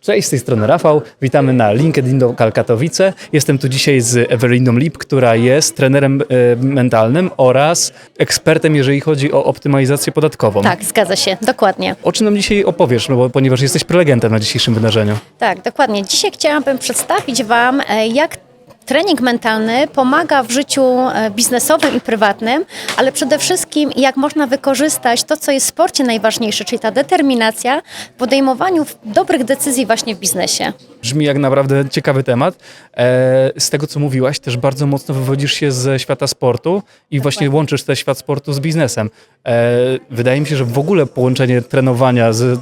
Cześć, z tej strony Rafał. Witamy na LinkedIn do Katowice. Jestem tu dzisiaj z Eweliną Lip, która jest trenerem e, mentalnym oraz ekspertem, jeżeli chodzi o optymalizację podatkową. Tak, zgadza się, dokładnie. O czym nam dzisiaj opowiesz, no bo, ponieważ jesteś prelegentem na dzisiejszym wydarzeniu. Tak, dokładnie. Dzisiaj chciałabym przedstawić Wam, e, jak trening mentalny pomaga w życiu e, biznesowym i prywatnym, ale przede wszystkim jak można wykorzystać to, co jest w sporcie najważniejsze, czyli ta determinacja w podejmowaniu dobrych decyzji właśnie w biznesie. Brzmi jak naprawdę ciekawy temat. E, z tego, co mówiłaś, też bardzo mocno wywodzisz się ze świata sportu i właśnie łączysz ten świat sportu z biznesem. E, wydaje mi się, że w ogóle połączenie trenowania z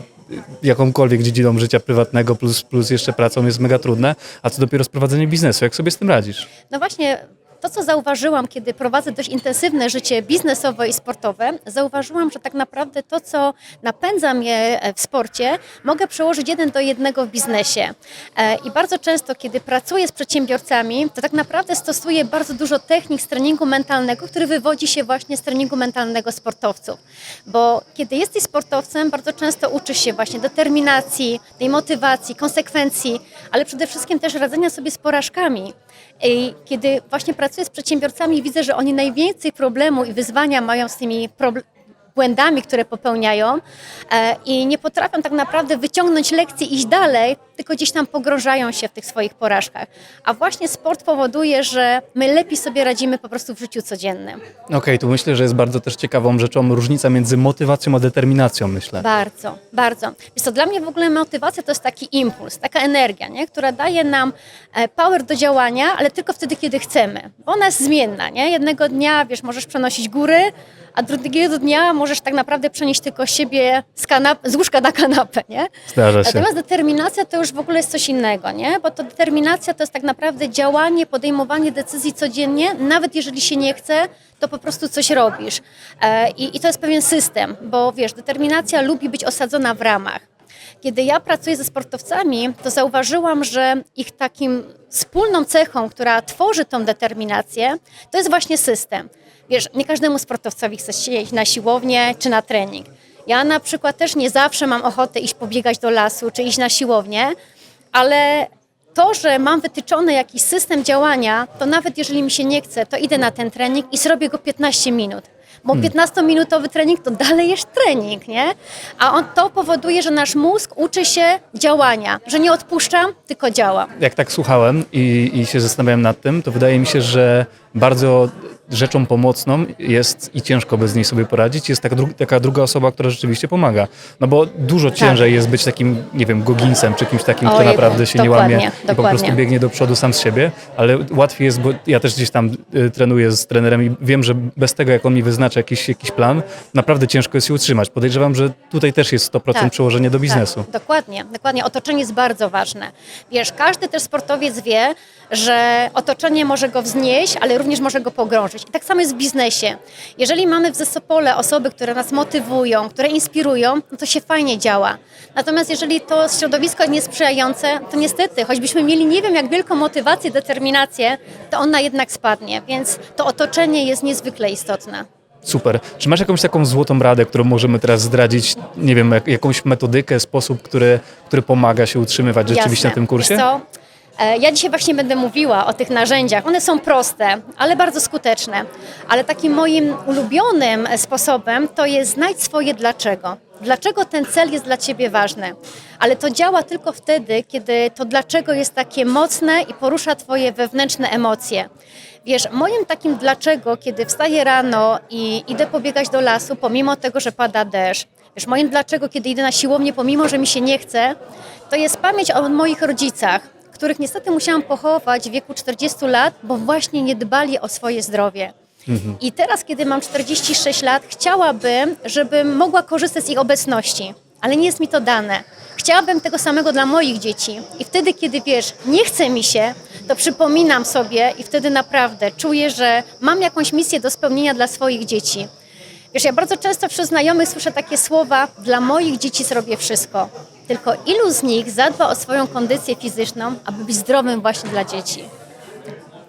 jakąkolwiek dziedziną życia prywatnego plus, plus jeszcze pracą jest mega trudne, a co dopiero sprowadzenie biznesu. Jak sobie z tym radzisz? No właśnie, to co zauważyłam, kiedy prowadzę dość intensywne życie biznesowe i sportowe, zauważyłam, że tak naprawdę to, co napędza mnie e, w sporcie, mogę przełożyć jeden do jednego w biznesie. E, I bardzo często, kiedy pracuję z przedsiębiorcami, to tak naprawdę stosuję bardzo dużo technik z treningu mentalnego, który wywodzi się właśnie z treningu mentalnego sportowców. Bo kiedy jesteś sportowcem, bardzo często uczysz się właśnie determinacji, tej motywacji, konsekwencji, ale przede wszystkim też radzenia sobie z porażkami. I kiedy właśnie pracuję z przedsiębiorcami, widzę, że oni najwięcej problemu i wyzwania mają z tymi błędami, które popełniają e, i nie potrafią tak naprawdę wyciągnąć lekcji i iść dalej, tylko gdzieś tam pogrążają się w tych swoich porażkach. A właśnie sport powoduje, że my lepiej sobie radzimy po prostu w życiu codziennym. Okej, tu myślę, że jest bardzo też ciekawą rzeczą różnica między motywacją a determinacją, myślę. Bardzo, bardzo. Wiesz co, dla mnie w ogóle motywacja to jest taki impuls, taka energia, nie? która daje nam e, power do działania, ale tylko wtedy, kiedy chcemy. Bo ona jest zmienna. Nie? Jednego dnia, wiesz, możesz przenosić góry, a drugiego dnia możesz tak naprawdę przenieść tylko siebie z, kanap- z łóżka na kanapę. Nie? Zdarza się. Natomiast determinacja to już w ogóle jest coś innego, nie? Bo to determinacja to jest tak naprawdę działanie, podejmowanie decyzji codziennie, nawet jeżeli się nie chce, to po prostu coś robisz. E, I, I to jest pewien system, bo wiesz, determinacja lubi być osadzona w ramach. Kiedy ja pracuję ze sportowcami, to zauważyłam, że ich takim wspólną cechą, która tworzy tą determinację, to jest właśnie system. Wiesz, nie każdemu sportowcowi chce się iść na siłownię czy na trening. Ja na przykład też nie zawsze mam ochotę iść pobiegać do lasu czy iść na siłownię, ale to, że mam wytyczony jakiś system działania, to nawet jeżeli mi się nie chce, to idę na ten trening i zrobię go 15 minut. Bo 15-minutowy trening to dalej jest trening, nie? A on to powoduje, że nasz mózg uczy się działania, że nie odpuszczam, tylko działam. Jak tak słuchałem i, i się zastanawiałem nad tym, to wydaje mi się, że bardzo rzeczą pomocną jest i ciężko bez niej sobie poradzić, jest taka, dru- taka druga osoba, która rzeczywiście pomaga. No bo dużo ciężej jest być takim, nie wiem, goginsem, czy kimś takim, kto naprawdę się nie dokładnie, łamie i po dokładnie. prostu biegnie do przodu sam z siebie, ale łatwiej jest, bo ja też gdzieś tam y, trenuję z trenerem i wiem, że bez tego, jak on mi wyznacza jakiś, jakiś plan, naprawdę ciężko jest się utrzymać. Podejrzewam, że tutaj też jest 100% Tak, przełożenie do biznesu. Tak, dokładnie, dokładnie. Otoczenie jest bardzo ważne. Wiesz, każdy też sportowiec wie, że otoczenie może go wznieść, ale również może go pogrążyć. I tak samo jest w biznesie. Jeżeli mamy w zespole osoby, które nas motywują, które inspirują, no to się fajnie działa. Natomiast jeżeli to środowisko jest niesprzyjające, to niestety, choćbyśmy mieli nie wiem jak wielką motywację, determinację, to ona jednak spadnie. Więc to otoczenie jest niezwykle istotne. Super. Czy masz jakąś taką złotą radę, którą możemy teraz zdradzić? Nie wiem, jak, jakąś metodykę, sposób, który, który pomaga się utrzymywać rzeczywiście Jasne. na tym kursie? Wiesz co? E, Ja dzisiaj właśnie będę mówiła o tych narzędziach. One są proste, ale bardzo skuteczne. Ale takim moim ulubionym sposobem to jest znajdź swoje dlaczego. Dlaczego ten cel jest dla Ciebie ważny? Ale to działa tylko wtedy, kiedy to dlaczego jest takie mocne i porusza Twoje wewnętrzne emocje. Wiesz, moim takim dlaczego, kiedy wstaję rano i idę pobiegać do lasu, pomimo tego, że pada deszcz, Wiesz, moim dlaczego, kiedy idę na siłownię, pomimo, że mi się nie chce, to jest pamięć o moich rodzicach, których niestety musiałam pochować w wieku 40 lat, bo właśnie nie dbali o swoje zdrowie. I teraz, kiedy mam 46 lat, chciałabym, żebym mogła korzystać z ich obecności, ale nie jest mi to dane. Chciałabym tego samego dla moich dzieci. I wtedy, kiedy wiesz, nie chce mi się, to przypominam sobie i wtedy naprawdę czuję, że mam jakąś misję do spełnienia dla swoich dzieci. Wiesz, ja bardzo często wśród znajomych słyszę takie słowa: Dla moich dzieci zrobię wszystko. Tylko ilu z nich zadba o swoją kondycję fizyczną, aby być zdrowym właśnie dla dzieci?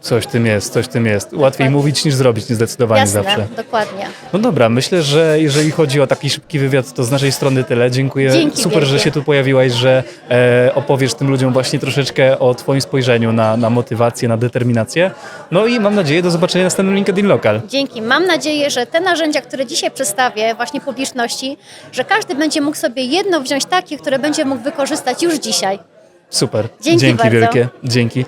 Coś tym jest, coś w tym jest. Łatwiej Dokładnie. mówić niż zrobić, zdecydowanie Jasne, zawsze. dokładnie. No dobra, myślę, że jeżeli chodzi o taki szybki wywiad, to z naszej strony tyle. Dziękuję. Dzięki Super, że wielkie. się tu pojawiłaś, że e, opowiesz tym ludziom właśnie troszeczkę o Twoim spojrzeniu na, na motywację, na determinację. No i mam nadzieję do zobaczenia na następnym LinkedIn Local. Dzięki. Mam nadzieję, że te narzędzia, które dzisiaj przedstawię właśnie publiczności, że każdy będzie mógł sobie jedno wziąć takie, które będzie mógł wykorzystać już dzisiaj. Super. Dzięki Dzięki bardzo. wielkie. Dzięki.